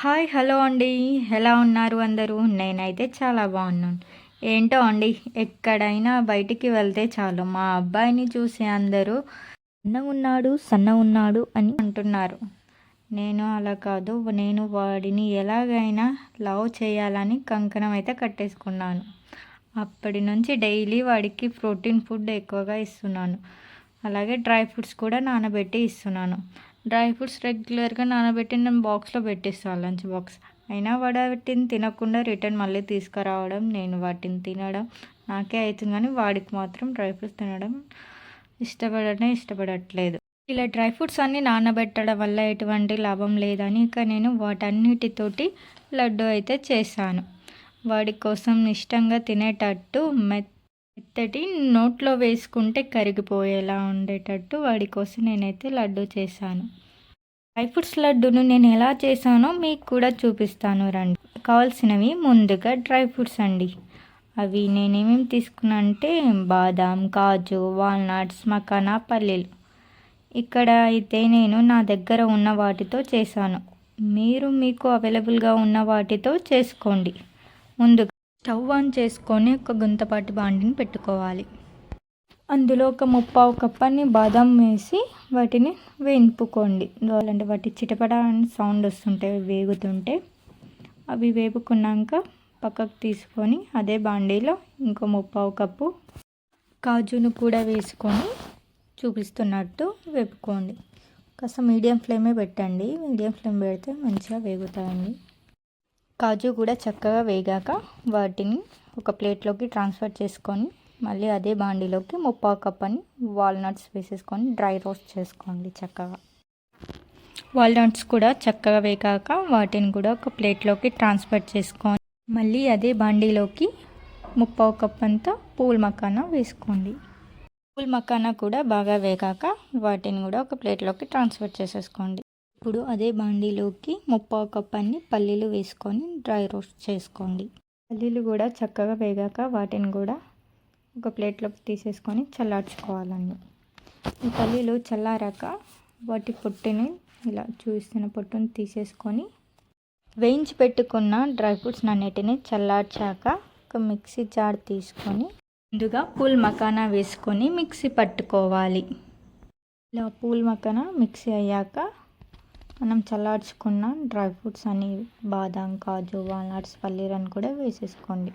Hi hello అండి. ఎలా ఉన్నారు అందరూ? నేనైతే చాలా బాగున్నాను. ఏంటో అండి ఎక్కడైనా బయటికి వెళ్తే చాలు. మా అబ్బాయిని చూసి అందరూ సన్న ఉన్నాడు సన్న ఉన్నాడు అని అంటున్నారు. నేను అలా కాదు. నేను వాడిని ఎలాగైనా లవ్ చేయాలని కంకణం అయితే కట్టేసుకున్నాను. అప్పటి నుంచి డైలీ వాడికి ప్రోటీన్ ఫుడ్ ఎక్కువగా ఇస్తున్నాను. అలాగే డ్రై ఫ్రూట్స్ కూడా నానబెట్టి ఇస్తున్నాను. డ్రై ఫ్రూట్స్ రెగ్యులర్గా నానబెట్టి నేను బాక్స్లో పెట్టిస్తాను లంచ్ బాక్స్. అయినా వాడు వాటిని తినకుండా రిటర్న్ మళ్ళీ తీసుకురావడం నేను వాటిని తినడం నాకే అవుతుంది కానీ వాడికి మాత్రం డ్రై ఫ్రూట్స్ తినడం ఇష్టపడటం ఇష్టపడట్లేదు. ఇలా డ్రై ఫ్రూట్స్ అన్నీ నానబెట్టడం వల్ల ఎటువంటి లాభం లేదని ఇక నేను వాటన్నిటితోటి లడ్డు అయితే చేశాను. వాడి కోసం ఇష్టంగా తినేటట్టు మెత్త మెత్తటి నోట్లో వేసుకుంటే కరిగిపోయేలా ఉండేటట్టు వాడి కోసం నేనైతే లడ్డు చేశాను. డ్రై ఫ్రూట్స్ లడ్డును నేను ఎలా చేశానో మీకు కూడా చూపిస్తాను రండి. కావాల్సినవి ముందుగా డ్రై ఫ్రూట్స్ అండి. అవి నేనేమేమి తీసుకున్నా అంటే బాదాం కాజు వాల్నట్స్ మకానా పల్లీలు. ఇక్కడ అయితే నేను నా దగ్గర ఉన్న వాటితో చేశాను. మీరు మీకు అవైలబుల్గా ఉన్న వాటితో చేసుకోండి. ముందుగా స్టవ్ ఆన్ చేసుకొని ఒక గుంతపాటి బాండిని పెట్టుకోవాలి. అందులో ఒక ముప్పావు కప్పని బాదం వేసి వాటిని వేయింపుకోండి. అంటే వాటి చిటపడ సౌండ్ వస్తుంటాయి వేగుతుంటే అవి వేపుకున్నాక పక్కకు తీసుకొని అదే బాండీలో ఇంకో ముప్పావు కప్పు కాజును కూడా వేసుకొని చూపిస్తున్నట్టు వేపుకోండి. కాస్త మీడియం ఫ్లేమే పెట్టండి. మీడియం ఫ్లేమ్ పెడితే మంచిగా వేగుతాయండి. కాజు కూడా చక్కగా వేగాక వాటిని ఒక ప్లేట్లోకి ట్రాన్స్ఫర్ చేసుకొని మళ్ళీ అదే బాండీలోకి ముప్పా కప్ అని వాల్నట్స్ వేసేసుకొని డ్రై రోస్ట్ చేసుకోండి చక్కగా. వాల్నట్స్ కూడా చక్కగా వేగాక వాటిని కూడా ఒక ప్లేట్లోకి ట్రాన్స్ఫర్ చేసుకొని మళ్ళీ అదే బాండీలోకి ముప్పావు కప్ అంతా పూల్ మకానా వేసుకోండి. పూల్ మకానా కూడా బాగా వేగాక వాటిని కూడా ఒక ప్లేట్లోకి ట్రాన్స్ఫర్ చేసేసుకోండి. ఇప్పుడు అదే బాండీలోకి ముప్పావు కప్ అన్ని పల్లీలు వేసుకొని డ్రై రోస్ట్ చేసుకోండి. పల్లీలు కూడా చక్కగా వేగాక వాటిని కూడా ఒక ప్లేట్లోకి తీసేసుకొని చల్లార్చుకోవాలండి. ఈ పల్లీలు చల్లారాక వాటి పొట్టుని ఇలా చూస్తున్న పొట్టుని తీసేసుకొని వేయించి పెట్టుకున్న డ్రై ఫ్రూట్స్ అన్నిటిని చల్లార్చాక ఒక మిక్సీ జార్ తీసుకొని ముందుగా పూల్ మకానా వేసుకొని మిక్సీ పట్టుకోవాలి. ఇలా పూల్ మకానా మిక్సీ అయ్యాక మనం చల్లార్చుకున్న డ్రై ఫ్రూట్స్ అని బాదం కాజు వాల్నట్స్ పల్లీలను కూడా వేసేసుకోండి.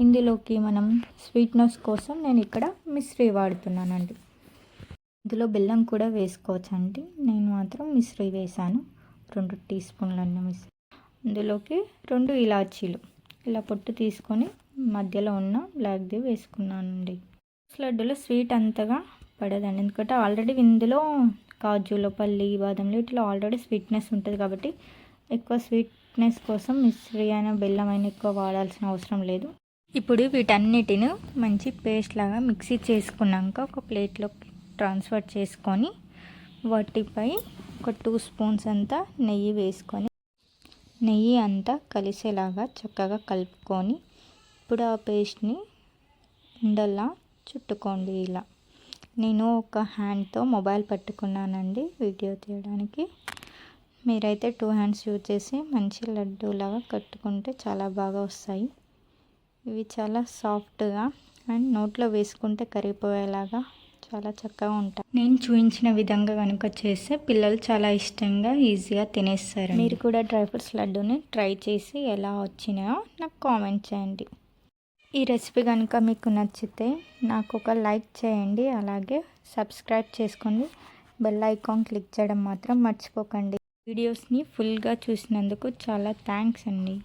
ఇందులోకి మనం స్వీట్నెస్ కోసం నేను ఇక్కడ మిశ్రీ వాడుతున్నానండి. ఇందులో బెల్లం కూడా వేసుకోవచ్చండి. నేను మాత్రం మిశ్రీ వేసాను. రెండు టీ స్పూన్లన్న మిశ్రీ. ఇందులోకి రెండు ఇలాచీలు. ఇలా పొట్టు తీసుకొని మధ్యలో ఉన్న బ్లాక్ది వేసుకున్నానండి. లడ్డులో స్వీట్ అంతగా పడదండి. ఎందుకంటే ఆల్రెడీ ఇందులో కాజులో పల్లి బాదంలో ఇట్లా ఆల్రెడీ స్వీట్నెస్ ఉంటుంది కాబట్టి ఎక్కువ స్వీట్నెస్ కోసం మిశ్రీ అయినా బెల్లం అయినా ఎక్కువ వాడాల్సిన అవసరం లేదు. ఇప్పుడు వీటన్నిటిని మంచి పేస్ట్ లాగా మిక్సీ చేసుకున్నాక ఒక ప్లేట్లోకి ట్రాన్స్ఫర్ చేసుకొని వాటిపై ఒక టూ స్పూన్స్ అంతా నెయ్యి వేసుకొని నెయ్యి అంతా కలిసేలాగా చక్కగా కలుపుకొని ఇప్పుడు ఆ పేస్ట్ని ఉండల్లా చుట్టుకోండి ఇలా. నేను ఒక హ్యాండ్తో మొబైల్ పట్టుకున్నానండి వీడియో తీయడానికి. మీరైతే టూ హ్యాండ్స్ యూజ్ చేసి మంచి లడ్డూలాగా కట్టుకుంటే చాలా బాగా వస్తాయి. ఇవి చాలా సాఫ్ట్గా అండ్ నోట్లో వేసుకుంటే కరిగిపోయేలాగా చాలా చక్కగా ఉంటాయి. నేను చూపించిన విధంగా కనుక చేస్తే పిల్లలు చాలా ఇష్టంగా ఈజీగా తినేస్తారు మీరు కూడా డ్రై ఫ్రూట్స్ లడ్డూని ట్రై చేసి ఎలా వచ్చినాయో నాకు కామెంట్ చేయండి. ఈ రెసిపీ కనుక మీకు నచ్చితే నాకు ఒక లైక్ చేయండి అలాగే సబ్స్క్రైబ్ చేసుకోండి. బెల్ ఐకాన్ క్లిక్ చేయడం మాత్రం మర్చిపోకండి. వీడియోస్ని ఫుల్గా చూసినందుకు చాలా థ్యాంక్స్ అండి.